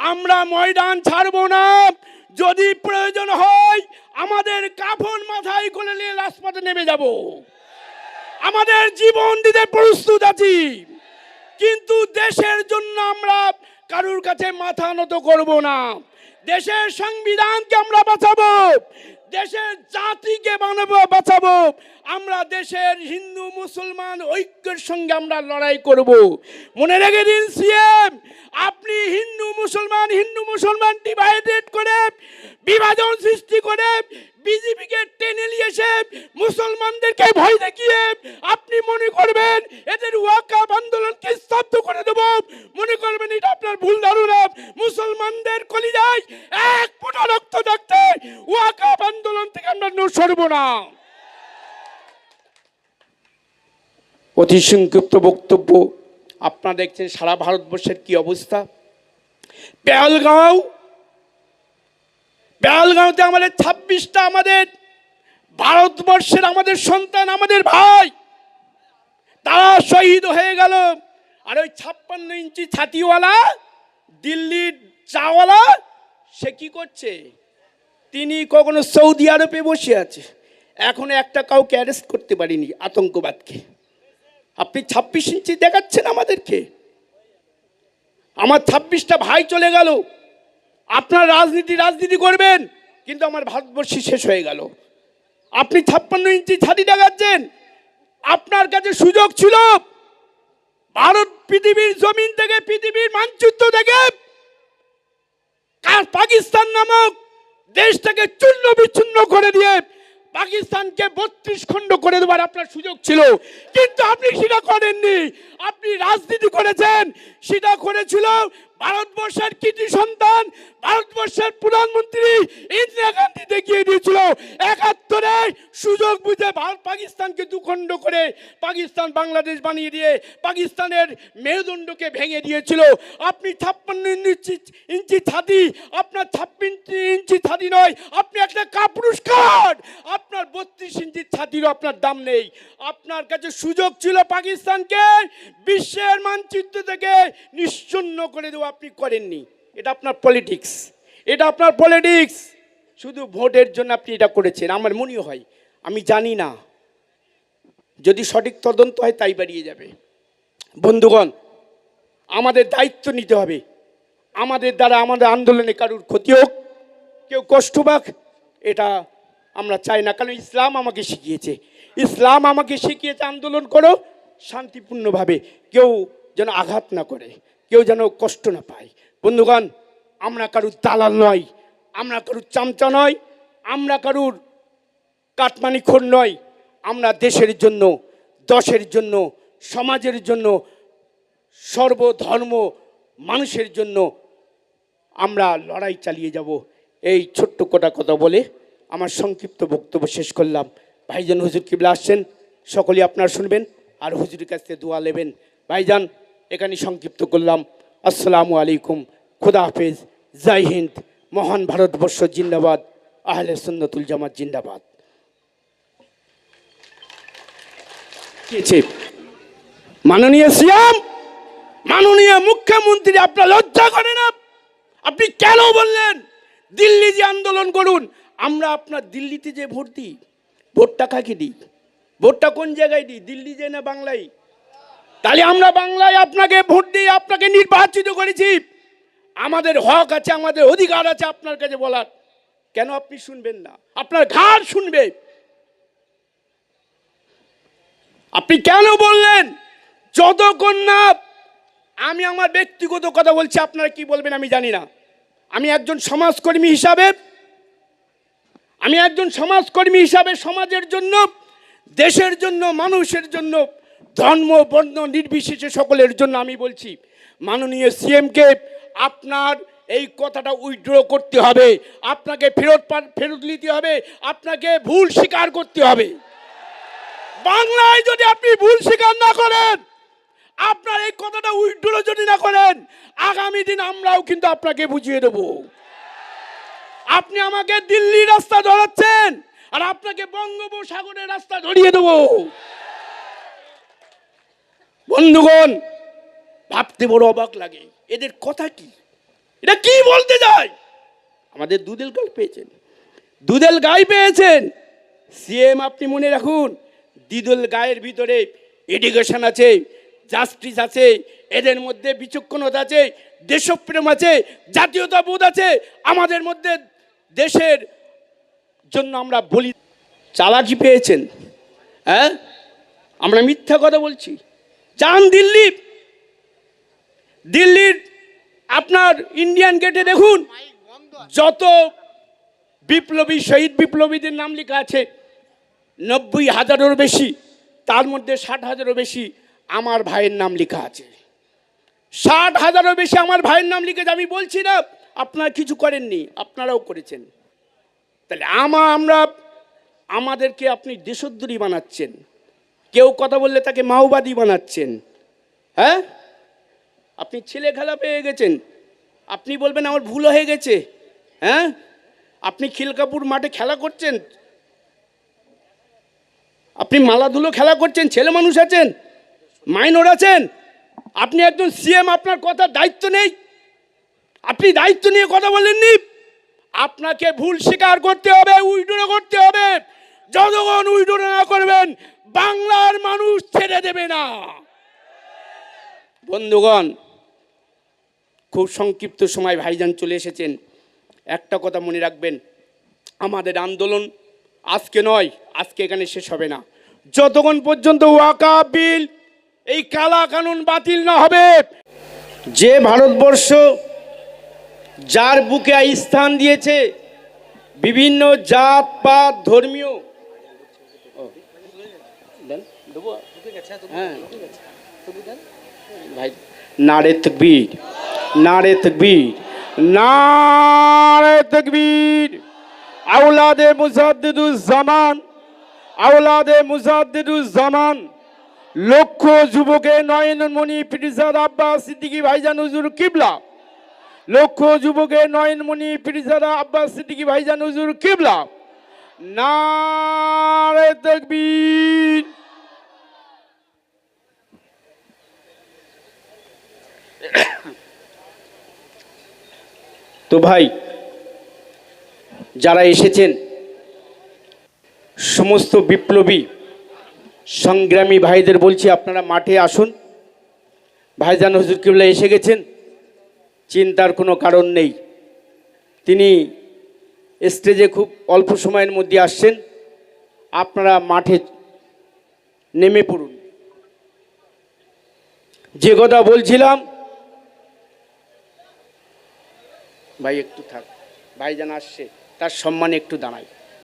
আমরা ময়দান ছাড়ব না। যদি প্রয়োজন হয়, আমাদের কাফন মাথায় খুলে নিয়ে রাজপথে নেমে যাব। আমাদের জীবন দিতে প্রস্তুত আছি। কিন্তু দেশের জন্য আমরা কারুর কাছে মাথা নত করব না। দেশের সংবিধানকে আমরা বাঁচাবো, দেশের জাতিকে বানাবো বাঁচাবো, আমরা দেশের হিন্দু, মুসলমান ঐক্যের সঙ্গে আমরা লড়াই করব। মনে রেখে দিন সিএম, আপনি হিন্দু, মুসলমান হিন্দু, মুসলমান ডিভাইডেড করে, বিভাজন সৃষ্টি করে, বিজেপিকে টেনে নিয়ে এসে মুসলমানদেরকে ভয় দেখিয়ে আপনি মনে করবেন এদের ওয়াকাব আন্দোলনকে স্তব্ধ করে দেব মনে করবেন এটা আপনার ভুল ধারণা মুসলমানদের কলিজায় এক ফোঁটা রক্ত থাকতে ওয়াকাব আন্দোলন থেকে আমরা সরব না। অতি সংক্ষিপ্ত বক্তব্য, আপনারা দেখছেন সারা ভারতবর্ষের কি অবস্থা? পেহলগাঁও পেহলগাঁওতে আমাদের ছাব্বিশটা আমাদের ভারতবর্ষের আমাদের সন্তান, আমাদের ভাই, তারা শহীদ হয়ে গেল। আর ওই ছাপ্পান্ন ইঞ্চি ছাতিওয়ালা দিল্লির চাওয়ালা, সে কি করছে? তিনি কখনো সৌদি আরবে বসে আছে। এখনও একটা কাউকে অ্যারেস্ট করতে পারিনি আতঙ্কবাদকে। আপনি ছাব্বিশ ইঞ্চি দেখাচ্ছেন আমাদেরকে। আমার ছাব্বিশটা ভাই চলে গেল। আপনার রাজনীতি রাজনীতি করবেন, কিন্তু আমার ভারতবর্ষই শেষ হয়ে গেল। আপনি ছাপ্পান্ন ইঞ্চি ছাতি দেখাচ্ছেন। আপনার কাছে সুযোগ ছিল। ভারত পৃথিবীর জমিন থেকে পৃথিবীর মানচিত্র থেকে পাকিস্তান নামক দেশটাকে চূর্ণ বিচ্ছিন্ন করে দিয়ে পাকিস্তানকে বত্রিশ খণ্ড করে দেওয়ার আপনার সুযোগ ছিল। কিন্তু আপনি সেটা করেননি। আপনি রাজনীতি করেছেন। সেটা করেছিল ভারতবর্ষের কৃতি সন্তান, ভারতবর্ষের প্রধানমন্ত্রী ইন্দিরা গান্ধী দেখিয়ে দিয়েছিল। একাত্তরে সুযোগ বুঝে ভারত পাকিস্তানকে দুখণ্ড করে পাকিস্তান বাংলাদেশ বানিয়ে দিয়ে পাকিস্তানের মেরুদণ্ডকে ভেঙে দিয়েছিল। আপনি ছাপ্পান্ন ইঞ্চি ইঞ্চি ছাতি, আপনার ছাপ্পান্ন ইঞ্চি ছাতি নয়, আপনি একটা কাপুরুষ কার্ড আপনার বত্রিশ ইঞ্চি ছাতিরও আপনার দাম নেই। আপনার কাছে সুযোগ ছিল পাকিস্তানকে বিশ্বের মানচিত্র থেকে নিশ্চন্ন করে দেওয়া আপনি করেননি। এটা আপনার পলিটিক্স এটা আপনার পলিটিক্স শুধু ভোটের জন্য আপনি এটা করেছেন, আমার মনে হয়, আমি জানি না। যদি সঠিক তদন্ত হয়, তাই বাড়িয়ে যাবে। বন্ধুগণ, আমাদের দায়িত্ব নিতে হবে। আমাদের দ্বারা আমাদের আন্দোলনে কারুর ক্ষতি হোক, কেউ কষ্ট পাক, এটা আমরা চাই না। কারণ ইসলাম আমাকে শিখিয়েছে। ইসলাম আমাকে শিখিয়েছে, আন্দোলন করো, শান্তিপূর্ণভাবে। কেউ যেন আঘাত না করে, কেউ যেন কষ্ট না পায়। বন্ধুগণ, আমরা কারুর দালাল নয়। আমরা কারুর চামচা নয়, আমরা কারুর কাটমানি খোর নয়। আমরা দেশের জন্য, দশের জন্য, সমাজের জন্য, সর্বধর্ম মানুষের জন্য আমরা লড়াই চালিয়ে যাব। এই ছোট্ট কোটা কথা বলে আমার সংক্ষিপ্ত বক্তব্য শেষ করলাম। ভাইজান হুজুর কিবলা আসছেন, সকলেই আপনারা শুনবেন আর হুজুরের কাছ থেকে দোয়া নেবেন। ভাইজান এখানে সংক্ষিপ্ত করলাম। আসসালামু আলাইকুম, খুদা হাফেজ, জয় হিন্দ। মহান ভারতবর্ষ জিন্দাবাদ, আহলে সুন্নতুল জামাত জিন্দাবাদ। মাননীয় সিয়াম মাননীয় মুখ্যমন্ত্রী, আপনার লজ্জা করে না? আপনি কেন বললেন? দিল্লি যে আন্দোলন করুন, আমরা আপনার দিল্লিতে যে ভোট দিই, ভোটটা কাকে দিই? ভোটটা কোন জায়গায় দিই? দিল্লি যে না বাংলায়? তাহলে আমরা বাংলায় আপনাকে ভোট দিয়ে আপনাকে নির্বাচিত করেছি। আমাদের হক আছে, আমাদের অধিকার আছে আপনার কাছে বলার। কেন আপনি শুনবেন না? আপনার ঘাড় শুনবে। আপনি কেন বললেন? যতক্ষণ না আমি আমার ব্যক্তিগত কথা বলছি, আপনারা কি বলবেন আমি জানি না। আমি একজন সমাজকর্মী হিসাবে, আমি একজন সমাজকর্মী হিসাবে সমাজের জন্য, দেশের জন্য, মানুষের জন্য, ধর্ম, বর্ণ নির্বিশেষে সকলের জন্য আমি বলছি, মাননীয় সিএমকে আপনার এই কথাটা উইথড্র করতে হবে। আপনাকে ফেরত ফেরত নিতে হবে। আপনাকে ভুল স্বীকার করতে হবে। বাংলায় যদি আপনি ভুল স্বীকার না করেন, আপনার এই কথাটা উইথড্র যদি না করেন, আগামী দিন আমরাও কিন্তু আপনাকে বুঝিয়ে দেব। আপনি আমাকে দিল্লি রাস্তা ধরাচ্ছেন আর আপনাকে বঙ্গোপসাগরের রাস্তা ধরিয়ে দেব। বন্ধুগণ ভাবতে বড় অবাক লাগে। এদের কথা কি? এটা কি বলতে যায়? আমাদের দুদেল গাই পেয়েছেন। দুদেল গাই পেয়েছেন। সিএম আপনি মনে রাখুন দিদুল গায়ের ভিতরে এডুকেশন আছে জাস্টিস আছে, এদের মধ্যে বিচক্ষণতা আছে, দেশপ্রেম আছে, জাতীয়তাবোধ আছে। আমাদের মধ্যে দেশের জন্য আমরা বলি, চালাকি পেয়েছেন। হ্যাঁ? আমরা মিথ্যা কথা বলছি। যান দিল্লি! দিল্লির আপনার ইন্ডিয়ান গেটে দেখুন, যত বিপ্লবী, শহীদ বিপ্লবীদের নাম লেখা আছে, নব্বই হাজারেরও বেশি, তার মধ্যে ষাট হাজারও বেশি আমার ভাইয়ের নাম লেখা আছে। ষাট হাজারও বেশি আমার ভাইয়ের নাম লিখেছে, আমি বলছি না, আপনারা কিছু করেননি, আপনারাও করেছেন। তাহলে আমা আমরা আমাদেরকে আপনি দেশোদ্দরী বানাচ্ছেন, কেউ কথা বললে তাকে মাওবাদী বানাচ্ছেন হ্যাঁ? আপনি ছেলে খেলা পেয়ে গেছেন। আপনি বলবেন আমার ভুল হয়ে গেছে। হ্যাঁ? আপনি খিলকাপুর মাঠে খেলা করছেন। আপনি মালাধুলো খেলা করছেন, ছেলে মানুষ আছেন, মাইনর আছেন। আপনি একজন সিএম, আপনার কথার দায়িত্ব নেই। আপনি দায়িত্ব নিয়ে কথা বলেননি। আপনাকে ভুল স্বীকার করতে হবে উইডোনা করতে হবে। জনগণ উইডোনা না করবেন, বাংলার মানুষ ছেড়ে দেবে না। বন্ধুগণ খুব সংক্ষিপ্ত সময় ভাইজান চলে এসেছেন। একটা কথা মনে রাখবেন, আমাদের আন্দোলন আজকে নয়, আজকে এখানে শেষ হবে না। যতক্ষণ পর্যন্ত ওয়াকা বিল, এই কালা কানুন বাতিল না হবে, যে ভারতবর্ষ যার বুকে স্থান দিয়েছে, বিভিন্ন জাত, পাত, ধর্মীয়। হ্যাঁ। নারে তকবীর। নারে তকবীর নারে তকবীর। আওলাদে মুজাদ্দিদুজ জামান আওলাদে মুজাদ্দিদুজ জামান লক্ষ যুবকে নয়নমণি ফিরিজাদ আব্বাস সিদ্দিকী ভাইজান হুজুর কিবলা। লক্ষ যুবকে নয়নমণি ফিরিজাদা আব্বাস সিদ্দিকী ভাইজান হুজুর কিবলা। নারে তকবীর। তো ভাই, যারা এসেছেন, সমস্ত বিপ্লবী, সংগ্রামী ভাইদের বলছি আপনারা মাঠে আসুন। ভাইজান হুজুর কিবলা এসে গেছেন, চিন্তার কোনো কারণ নেই। তিনি স্টেজে খুব অল্প সময়ের মধ্যে আসছেন, আপনারা মাঠে নেমে পড়ুন। যে কথা বলছিলাম ভাই একটু থাক। ভাই যেন আসছে তার সম্মানে একটু দাঁড়ায়